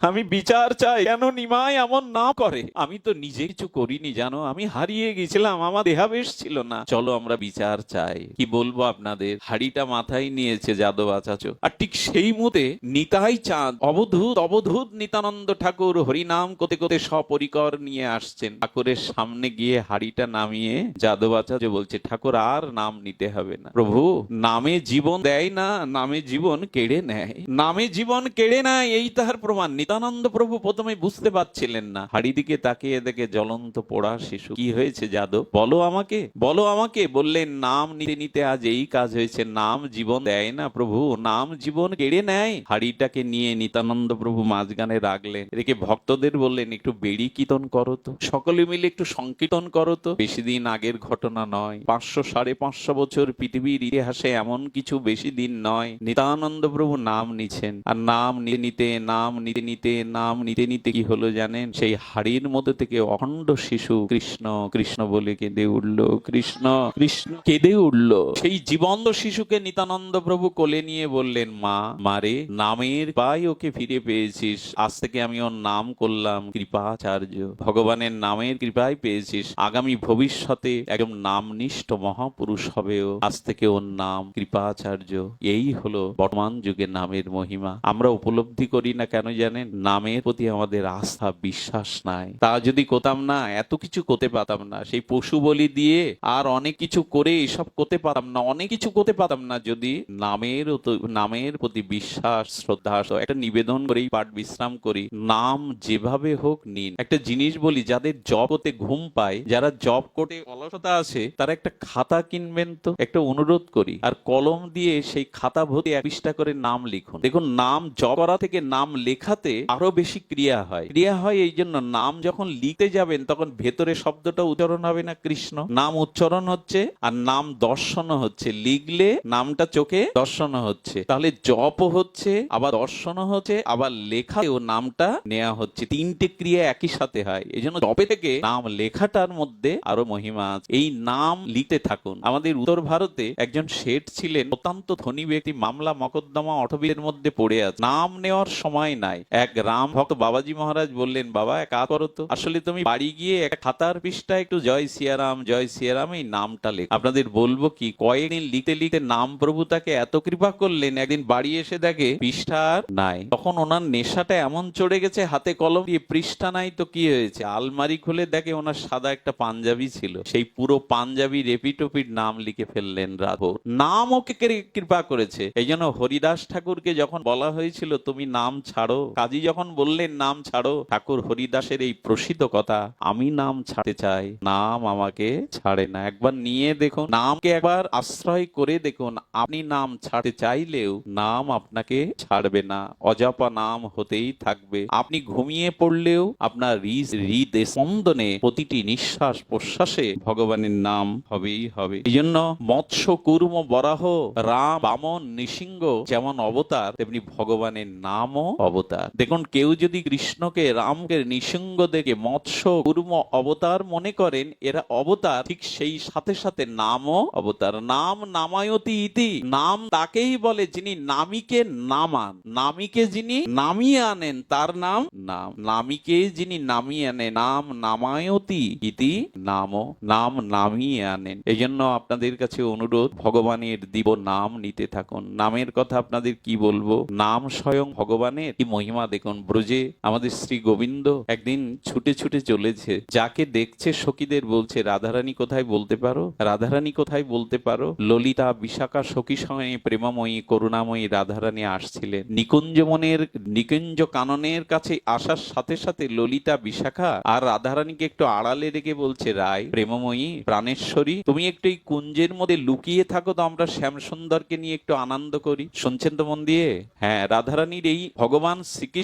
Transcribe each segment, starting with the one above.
আমি বিচার চাই। কেন নিমাই এমন না করে? আমি তো নিজে কিছু করিনি, জানো? আমি হারিয়ে গেছিলাম, আমার দেহাবেশ ছিল না। চলো আমরা বিচার চাই। কি বলব আপনাদের? হাড়িটা মাথায় নিয়েছে যাদব আচাচো আর ঠিক সেই মুহূর্তে নিতাই চাঁদ, অবধূত অবধূত নিতানন্দ ঠাকুর হরিনাম কোতে কোতে সপরিকর নিয়ে আসছেন। ঠাকুরের সামনে গিয়ে হাড়িটা নামিয়ে যাদব আচার্য বলছে, ঠাকুর, আর নাম নিতে হবে না। প্রভু, নামে জীবন দেয় না, নামে জীবন কেড়ে নেয়। নামে জীবন কেড়ে নেয়, এই তাহার প্রমাণ। নিতানন্দ প্রভু প্রথমে বুঝতে পারছিলেন না। হাড়ি দিকে তাকিয়ে দেখে জ্বলন্ত পোড়া শিশু, কি হয়েছে যাদব? বলো আমাকে বলো আমাকে। বললেন, নাম নিতে নিতে আজ এই কাজ হয়েছে। নাম জীবন দেয় না প্রভু, নাম জীবন কেড়ে নেয়। হাড়িটাকে নিয়ে নিতানন্দ প্রভু মাঝখানে রাখলেন এদিকে ভক্তদের বললেন, একটু বেড়ি কীর্তন করো তো। সকলে মিলে একটু সংকীর্তন করো তো। বেশি দিন আগের ঘটনা নয়। পাঁচশো সাড়ে পাঁচশো বছর পৃথিবীর ইতিহাসে এমন কিছু বেশি দিন নয়। নিতানন্দ প্রভু নাম নিছেন। আর নাম নিতে নিতে, নাম নিতে নিতে নাম নিতে নিতে কি হলো জানেন? সেই হাড়ির মধ্যে থেকে অখণ্ড শিশু কৃষ্ণ কৃষ্ণ বলে কেঁদে উঠল, কৃষ্ণ কৃষ্ণ কেঁদে উঠল। সেই জীবন্ত শিশুকে নিতানন্দ প্রভু কোলে নিয়ে বললেন, মা মারে নামের পাই ওকে ফিরে পেয়েছিস। আজ থেকে আমি ওর নাম করলাম কৃপাচার্য। ভগবানের নামের কৃপায় পেয়েছিস। আগামী ভবিষ্যতে একদম নামনিষ্ঠ মহাপুরুষ হবেও আজ থেকে ওর নাম কৃপাচার্য। এই হলো বর্তমান যুগের নামের মহিমা। আমরা উপলব্ধি করি না কেন জানেন? নামের প্রতি আমাদের আস্থা, বিশ্বাস নাই। তা যদি করতাম না, এত কিছু করতে পারতাম না। সেই পশু বলি দিয়ে আর অনেক কিছু করে এসব করতে পারতাম না। অনেক কিছু করতে পারতাম না যদি নামের নামের প্রতি বিশ্বাস, শ্রদ্ধা। একটা নিবেদন করেই পাঠ বিশ্রাম করি। নাম যেভাবে হোক নিন। একটা জিনিস বলি, যাদের জব করতে ঘুম পায়, যারা জব করতে অলসতা আছে, তারা একটা খাতা কিনবেন তো, একটা অনুরোধ করি। আর কলম দিয়ে সেই খাতা ভর্তি এক করে নাম লিখুন। দেখুন, নাম জব করা থেকে নাম লেখাতে আরও বেশি ক্রিয়া হয়। ক্রিয়া হয় এই জন্য নাম যখন লিখতে যাবেন, তখন ভেতরে শব্দটা উচ্চারণ হবে না কৃষ্ণ। নাম উচ্চারণ হচ্ছে আর নাম দর্শন হচ্ছে। লিখলে নামটা চোখে দর্শন হচ্ছে। তাহলে জপও হচ্ছে, আবার দর্শন হচ্ছে, আবার লেখা ও নামটা নেওয়া হচ্ছে। তিনটে ক্রিয়া একই সাথে হয়। এই জন্য জপে থেকে নাম লেখাটার মধ্যে আরও মহিমা আছে। এই নাম লিখতে থাকুন। আমাদের উত্তর ভারতে একজন শেঠ ছিলেন, অত্যন্ত ধনী ব্যক্তি মামলা মকদ্দমা অটবিলের মধ্যে পড়ে আছে। নাম নেওয়ার সময় নাই। এক রাম ভক্ত বাবাজি মহারাজ বললেন, বাবা, এক কাজ করো তো। আসলে তুমি বাড়ি গিয়ে এক খাতার পৃষ্ঠায় একটু জয় সিয়ারাম জয় সিয়ারাম, এই নামটা লেখ। আপনাদের বলব কি, কয়েকদিন লিখতে লিখতে নাম প্রভু তাকে এত কৃপা করলেন, একদিন বাড়ি এসে দেখে পৃষ্ঠা নাই। তখন ওনার নেশাটা এমন চড়ে গেছে, হাতে কলম দিয়ে পৃষ্ঠা নাই তো কি হয়েছে? আলমারি খুলে দেখে ওনার সাদা একটা পাঞ্জাবি ছিল। সেই পুরো পাঞ্জাবি রেপিটোপিট নাম লিখে ফেললেন রাঘব। নাম ওকে কৃপা করেছে? এই জন্য হরিদাস ঠাকুরকে যখন বলা হয়েছিল, তুমি নাম ছাড়ো, কাজী যখন বললেন, নাম ছাড়ো ঠাকুর হরিদাসের এই প্রসিদ্ধ কথা, আমি নাম ছাড়তে চাই। নাম আমাকে ছাড়ে না। একবার নিয়ে দেখুন, নামকে একবার আশ্রয় করে দেখুন, আপনি নাম ছাড়তে চাইলেও নাম আপনাকে ছাড়বে না। অজাপা নাম হতেই থাকবে। আপনি ঘুমিয়ে পড়লেও আপনার হৃদ স্পন্দনে প্রতিটি নিঃশ্বাস প্রশ্বাসে ভগবানের নাম হবেই হবে। এই জন্য মৎস্য, কুর্ম, বরাহ, রাম, বামন, নৃসিংহ যেমন অবতার, তেমনি ভগবানের নামও অবতার। দেখুন, কেউ যদি কৃষ্ণকে, রামকে নৃসিংহ দেখে মৎস্য, কুর্ম অবতার মনে করেন, এরা অবতার, ঠিক সেই সাথে সাথে নামও অবতার। নাম নামায়তি ইতি, নাম তাকেই বলে যিনি নামিকে নামান। নামিকে যিনি নামিয়ে আনেন, তার নাম নাম। নামিকে যিনি নামিয়ে আনে, নাম নামায়তি ইতি, নামও নাম নামিয়ে আনেন। এই জন্য আপনাদের কাছে অনুরোধ, ভগবানের দিব নাম নিতে থাকুন। নামের কথা আপনাদের কি বলব? নাম স্বয়ং ভগবানের? কি মহিমা দেখুন ব্রজে, আমাদের শ্রী গোবিন্দ একদিন ছুটে ছুটে চলেছে। যাকে দেখছে সখীদের বলছে, রাধারানী কোথায় বলতে পারো? রাধারানী কোথায় বলতে পারো? ললিতা বিশাখা সখী সঙ্গে প্রেমময়ী, করুণাময়ী রাধারানী আসছিলেন। নিকুঞ্জমনের নিকুঞ্জ কাননের কাছে আসার সাথে সাথে ললিতা বিশাখা আর রাধারানীকে একটু আড়ালে রেখে বলছে, রায়, প্রেমময়ী, প্রাণেশ্বরী, তুমি একটু এই কুঞ্জের মধ্যে লুকিয়ে থাকো তো, আমরা শ্যামসুন্দরকে নিয়ে একটু আনন্দ করি। শুনছেন তো মন দিয়ে? হ্যাঁ রাধারানীর এই ভগবান শ্রীকৃষ্ণ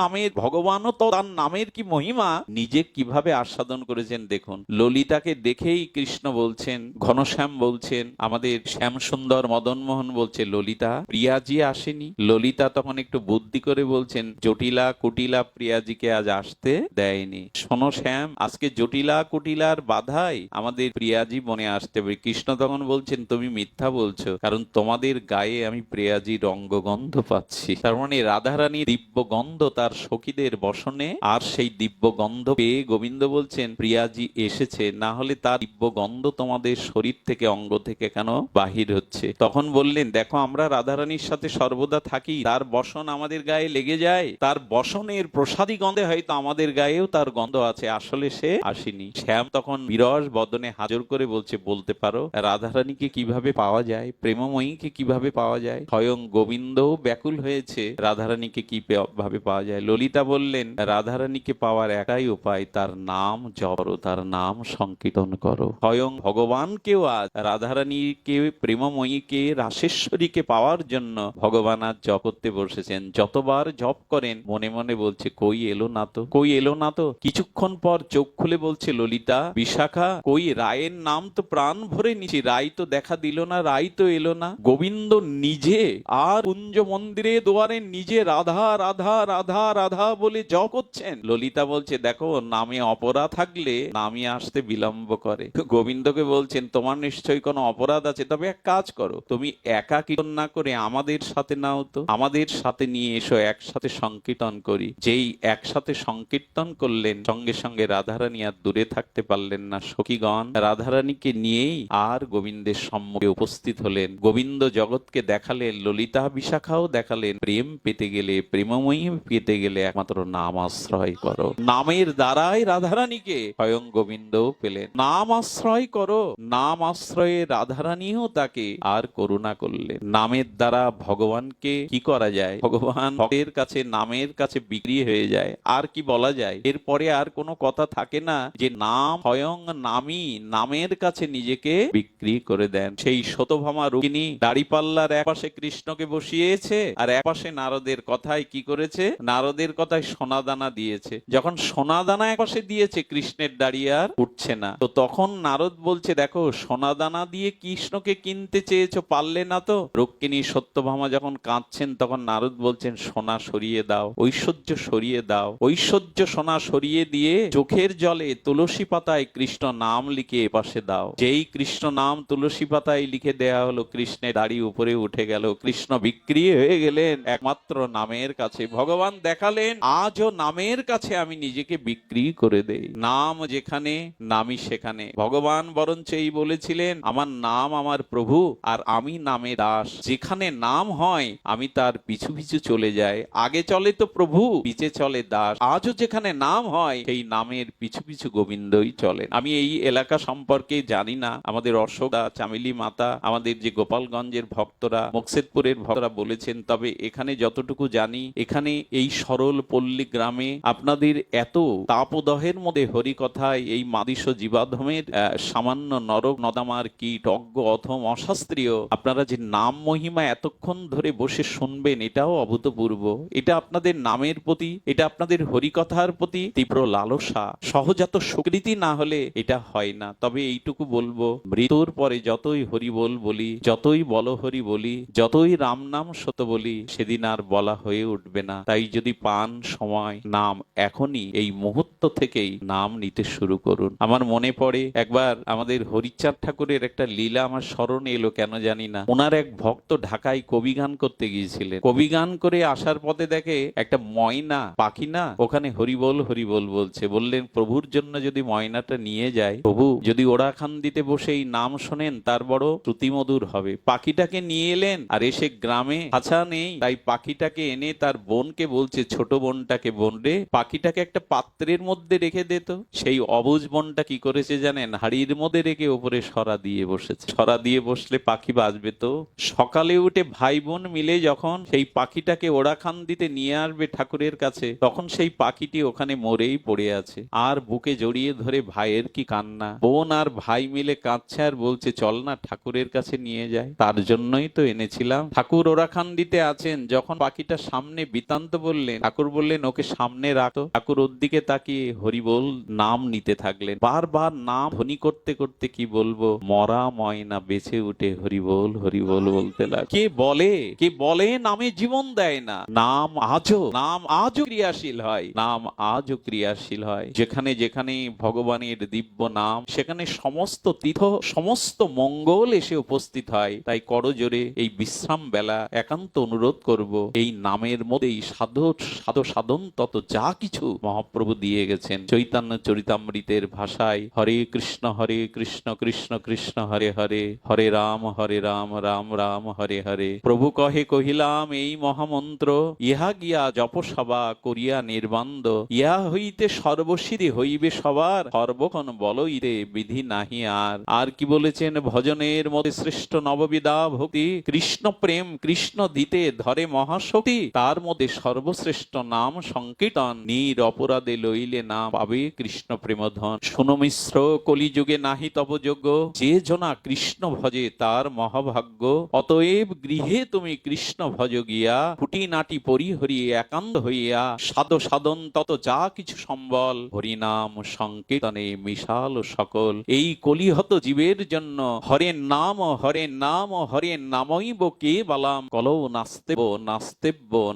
নামের ভগবানও তো তার নামের কি মহিমা? নিজে কীভাবে আস্বাদন করেছেন দেখুন। ললিতাকে দেখেই কৃষ্ণ বলছেন, ঘনশ্যাম বলছেন, আমাদের শ্যাম সুন্দর মদন মোহন বলছে, ললিতা, প্রিয়াজি আসেনি? ললিতা তখন একটু বুদ্ধি করে বলছেন, জটিলা কুটিলা প্রিয়াজিকে আজ আসতে দেয়নি। শোনো শ্যাম, আজকে জটিলা কুটিলার বাধাই আমাদের প্রিয়াজি মনে আসতে হবে। কৃষ্ণ তখন বলছেন, তুমি মিথ্যা বলছো, কারণ তোমাদের গায়ে আমি প্রিয়াজির অঙ্গগন্ধ পাচ্ছি। তার মানে রাধারানী দিব্য গন্ধ তার সখীদের বসনে, আর সেই দিব্য গন্ধ পেয়ে গোবিন্দ বলছেন, প্রিয়াজি এসেছে, না হলে তার দিব্য গন্ধ তোমাদের শরীর থেকে, অঙ্গ থেকে কেন বাহির হচ্ছে? তখন বললেন, দেখো, আমরা রাধারানীর সাথে সর্বদা থাকি, তার বসন আমাদের গায়ে লেগে যায়, তার বসনের প্রসাদী গন্ধে হয়তো আমাদের গায়েও তার গন্ধ আছে, আসলে সে আসেনি। শ্যাম তখন বিরস বদনে হাজর করে বলছে, বলতে পারো, রাধারানীকে কীভাবে পাওয়া যায়, প্রেমময়ীকে কীভাবে পাওয়া যায়? স্বয়ং গোবিন্দও ব্যাকুল হয়েছে, রাধারানীকে কি ভাবে পাওয়া যায়। ললিতা বললেন, রাধারানীকে পাওয়ার একটাই উপায়, তার নাম জপরো, তার নাম সংকীর্তন করো। স্বয়ং ভগবানকেও আজ রাধারানীকে, প্রেমময়ীকে, রাসেশ্বরীকে পাওয়ার জন্য ভগবান আজ জপ করতে বসেছেন। যতবার জপ করেন, মনে মনে বলছে, কই এলো না তো? কই এলো না তো? কিছুক্ষণ পর চোখ খুলে বলছে, ললিতা, বিশাখা, কই রায়ের নাম তো প্রাণ ভরে নিছি রায় তো দেখা দিল না, রায় তো এলো না। গোবিন্দ নিজে আর কুঞ্জ মন্দিরে দুয়ারে নিজে রাধা রাধা রাধা রাধা বলে জ করছেন। ললিতা বলছে, দেখো, নামে অপরাধ থাকলে নামে আসতে বিলম্ব করে। গোবিন্দকে বলছেন, তোমার নিশ্চয়ই কোনো অপরাধ আছে, তবে এক কাজ করো। তুমি একা কীর্তন না করে আমাদের সাথে নাও তো। আমাদের সাথে নিয়ে এসো, একসাথে সংকীর্তন করি। যেই একসাথে সংকীর্তন করলেন, সঙ্গে সঙ্গে রাধারানী আর দূরে থাকতে পারলেন না সখীগণ। রাধারানীকে নিয়েই আর গোবিন্দের সম্মুখে উপস্থিত হলেন। গোবিন্দ জগৎকে দেখালেন, ললিতা বিশাখাও দেখালেন। প্রেম পেতে গেলে প্রেমময়ী পেতে গেলে একমাত্র নাম আশ্রয় করো। নামের দ্বারাই রাধারানীকে স্বয়ং গোবিন্দও পেলেন। নাম আশ্রয় করো। নাম আশ্রয়ে রাধারানীও তাকে আর করুণা করলেন। নামের দ্বারা ভগবানকে কি করা যায়? ভগবান ভক্তের কাছে, নামের কাছে বিক্রি হয়ে যায়। আর কি বলা যায়? এরপরে আর কোনো কথা থাকে না যে নাম স্বয়ং নামই নামের কাছে নিজেকে বিক্রি করে দেন। সেই শতভামা রুকিনী দাড়িপাল্লার এক পাশে কৃষ্ণকে বসিয়েছে আর এক পাশে নারদের কথায় কি করেছে, নারদের কথায় সোনাদানা দিয়েছে। যখন সোনাদানা এক পাশে দিয়েছে, কৃষ্ণের দাঁড়িয়ে আর উঠছে না। তো তখন নারদ বলছে, দেখো, সোনাদানা দিয়ে কৃষ্ণকে কিনতে চেয়েছো, পারলে না তো? রুক্মিণী সত্যভামা যখন কাঁদছেন, তখন নারদ বলছেন, সোনা সরিয়ে দাও, ঐশ্বর্য সরিয়ে দাও। ঐশ্বর্য সোনা সরিয়ে দিয়ে চোখের জলে তুলসী পাতায় কৃষ্ণ নাম লিখে এপাশে দাও। যেই কৃষ্ণ নাম তুলসী পাতায় লিখে দেয়া হলো, কৃষ্ণের দাড়ি উপরে উঠে গেল। কৃষ্ণ বিক্রি হয়ে গেলেন একমাত্র নামের কাছে ভগবান দেখালেন, আজও নামের কাছে আমি নিজেকে বিক্রি করে দেই। নাম যেখানে নামি সেখানে। ভগবান বরঞ্চ এই বলেছিলেন, আমার নাম আমার প্রভু, আর আমি নামে দাস। যেখানে নাম হয়, আমি তার পিছু পিছু চলে যাই। আগে চলে তো প্রভু, পিছে চলে দাস। আজও যেখানে নাম হয়, সেই নামের পিছু পিছু গোবিন্দই চলে আমি এই এলাকা সম্পর্কে জানি না। আমাদের অশোকা চামেলি মাতা, আমাদের যে গোপালগঞ্জের ভক্তরা মুকসেদপুরের ভক্তরা বলেছেন, তবে এখানে যতটুকু জানি, এখানে এই সরল পল্লী গ্রামে আপনাদের এত তাপদহের মধ্যে হরিকথায় এই মাদিস জীবাধমের সামান্য নরক নদামার কীট অজ্ঞ অথম অশাস্ত্রীয়, আপনারা যে নাম মহিমা এতক্ষণ ধরে বসে শুনবেন, এটাও অভূতপূর্ব। এটা আপনাদের নামের প্রতি, এটা আপনাদের হরিকথার প্রতি তীব্র লালসা। সহজাত স্বীকৃতি না হলে এটা হয় না। তবে এইটুকু বলব, মৃত্যুর পরে যতই হরি বল বলি যতই বল হরি বলি, যতই রাম নাম শত বলি, সেদিন আর বলা হয়ে উঠবে না। তাই যদি পান সময়, নাম এখনই এই মুহূর্ত থেকেই নাম নিতে শুরু করুন। আমার মনে পড়ে একবার আমাদের হরিচাঁদ ঠাকুরের একটা লীলা আমার স্মরণে এলো, কেন জানি না। ওনার এক ভক্ত ঢাকায় কবি গান করতে গিয়েছিলেন। কবি গান করে আসার পথে দেখে একটা ময়না পাখি না ওখানে হরিবল হরিবল বলছে। বললেন, প্রভুর জন্য যদি ময়নাটা নিয়ে যায় প্রভু, যদি ওরা খান দিতে বসে এই নাম শোনেন, তার বড় শ্রুতিমধুর হবে। পাখিটাকে নিয়ে এলেন, আর এসে গ্রামে আছা নেই, তাই পাখিটাকে এনে তার বোনকে বলছে, ছোট বোনটাকে বোন রে, পাখিটাকে একটা পাত্রের মধ্যে রেখে দিত সেই অবুজ বোনটা কি করেছে জানেন? হাড়ির মধ্যে রেখে ওপরে সরা দিয়ে বসেছে। সরা দিয়ে বসলে পাখি বাজবে তো? সকালে উঠে ভাই বোন মিলে যখন সেই পাখিটাকে ওড়া খান দিতে নিয়ে আসবে ঠাকুরের কাছে, তখন সেই পাখিটি ওখানে মরেই পড়ে আছে। আর বুকে জড়িয়ে ধরে ভাইয়ের কি কান্না? বোন আর ভাই মিলে কাঁদছে আর বলছে, চল না ঠাকুরের কাছে নিয়ে যায় তার জন্যই তো এনেছিলাম। ঠাকুর ওরাখান দিতে আছেন, যখন পাখিটা সামনে বিতান্ত বললেন, ঠাকুর বললেন, ওকে সামনে রাখো ঠাকুর ওর দিকে তাকিয়ে হরিবোল নাম নিতে থাকলেন। বারবার নাম ধ্বনি করতে করতে কি বলব? মরা ময়না বেঁচে উঠে হরিবোল হরিবোল বলতে লাগ কে বলে? কে বলে নামে জীবন দেয় না। নাম আজও নাম আজও ক্রিয়াশীল হয়। নাম আজও ক্রিয়াশীল হয়। যেখানে যেখানে ভগবানের দিব্য নাম, সেখানে সমস্ত তীর্থ, সমস্ত মঙ্গল এসে উপস্থিত হয়। তাই করজোরে এই বিশ্রাম বেলা একান্ত অনুরোধ করব, এই নামের মধ্যেই সাধ সাধ সাধন, তত যা কিছু মহাপ্রভু দিয়ে গেছেন। চৈতন্য চরিতামৃতের ভাষায়, হরে কৃষ্ণ হরে কৃষ্ণ কৃষ্ণ কৃষ্ণ, হরে হরে হরে রাম হরে রাম রাম রাম, হরে হরে। প্রভু কহে, কহিলাম, এই মহামন্ত্র, ইহা গিয়া জপসভা করিয়া নির্বান্দ। ইহা হইতে সর্বসিদ্ধি হইবে সবার সর্বক্ষণ বলইতে বিধি নাহি আর। আর কি বলেছেন? ভজনের মধ্যে শ্রেষ্ঠ নববিদা ভক্তি, কৃষ্ণ প্রেম, কৃষ্ণ দিতে ধরে মহাশক্তি, তার মধ্যে সর্বশ্রেষ্ঠ নাম সংকীর্তন। নির অপরাধে লইলে না পাবে কৃষ্ণ প্রেমধন। শুনো মিশ্র, কলিযুগে নাহি তব যোগ্য। যে জনা কৃষ্ণ ভজে তার মহাভাগ্য। অতএব গৃহে তুমি কৃষ্ণ ভজ গিয়া ফুটি নাটি পরিহরি একান্ত হইয়া। সাধ সাধন তত যা কিছু সম্বল। হরিনাম সংকীর্তনে মিশাল সকল। এই কলিহত জীবের জন্য হরের নাম হরের নাম হরের নামইব কে বালাম। কলৌ নাস্তেব নাস্তেব্য।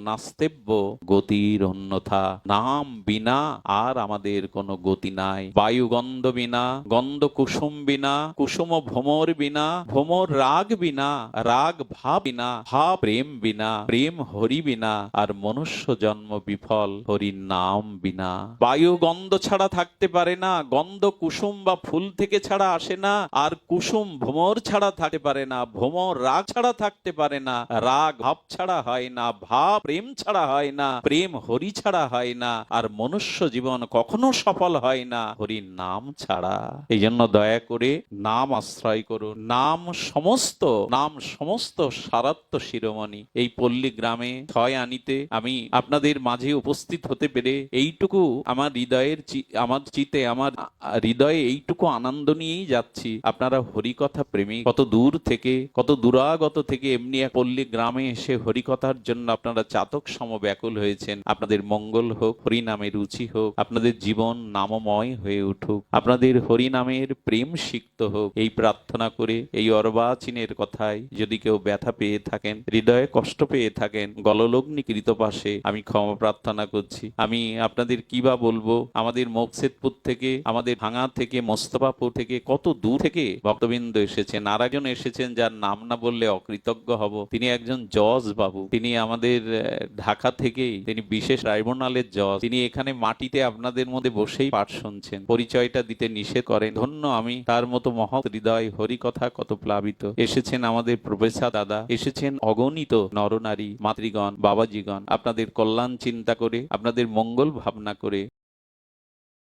নাস্তেব্য গতির অন্যথা। নাম বিনা আর আমাদের কোনো গতি নাই। বায়ু গন্ধ বিনা গন্ধ কুসুম বিনা, কুসুম ভ্রমর বিনা, ভ্রমর রাগ বিনা, রাগ ভাব বিনা, ভাব প্রেম বিনা, প্রেম হরি বিনা, আর মনুষ্য জন্ম বিফল হরি নাম বিনা। বায়ু গন্ধ ছাড়া থাকতে পারে না গন্ধ কুসুম বা ফুল থেকে ছাড়া আসে না, আর কুসুম ভ্রমর ছাড়া থাকতে পারে না, ভ্রমর রাগ ছাড়া থাকতে পারে না, রাগ ভাব ছাড়া হয় না, ভাব প্রেম ছাড়া হয় না, প্রেম হরি ছাড়া হয় না, আর মনুষ্য জীবন কখনো সফল হয় না, হরি নাম ছাড়া। এই জন্য দয়া করে নাম আশ্রয় করুন। নাম সমস্ত নাম সমস্ত সারাত্ম শিরোমণি। এই পল্লী গ্রামে ছয় আনিতে আমি আপনাদের মাঝে উপস্থিত হতে পেরে এইটুকু আমার হৃদয়ের আমার চিতে, আমার হৃদয়ে এইটুকু আনন্দ নিয়েই যাচ্ছি। আপনারা হরিকথা প্রেমী কত দূর থেকে, কত দূরাগত থেকে এমনি এক পল্লী গ্রামে এসে হরিকথার জন্য আপনারা চাতক সম ব্যাকুল হয়েছেন। আপনাদের মঙ্গল হোক, হরিনামে রুচি হোক, আপনাদের জীবন নামময় হয়ে উঠুক, আপনাদের হরিনামের প্রেম সিক্ত হোক। এই প্রার্থনা করে, এই অর্বাচীনের কথায় যদি কেউ ব্যথা পেয়ে থাকেন, হৃদয়ে কষ্ট পেয়ে থাকেন, গললগ্নি কৃত পাশে আমি ক্ষমা প্রার্থনা করছি। আমি আপনাদের কি বা বলব? আমাদের মোকসেদপুর থেকে, আমাদের ভাঙা থেকে, মোস্তফাপুর থেকে, কত দূর থেকে ভক্তবৃন্দ এসেছেন আর একজন এসেছেন, যার নাম না বললে অকৃতজ্ঞ হব। তিনি একজন জজ বাবু। তিনি আমাদের ঢাকা থেকেই তিনি বিশেষ ট্রাইব্যুনালের জজ। তিনি এখানে মাটিতে আপনাদের মধ্যে বসেই পাঠ শুনছেন। পরিচয়টা দিতে নিষেধ করেন। ধন্য আমি। তার মতো মহৎ হৃদয় হরিকথা কত প্লাবিত। এসেছেন আমাদের প্রফেসর দাদা। এসেছেন অগণিত নরনারী, মাতৃগণ, বাবাজিগণ। আপনাদের কল্যাণ চিন্তা করে, আপনাদের মঙ্গল ভাবনা করে।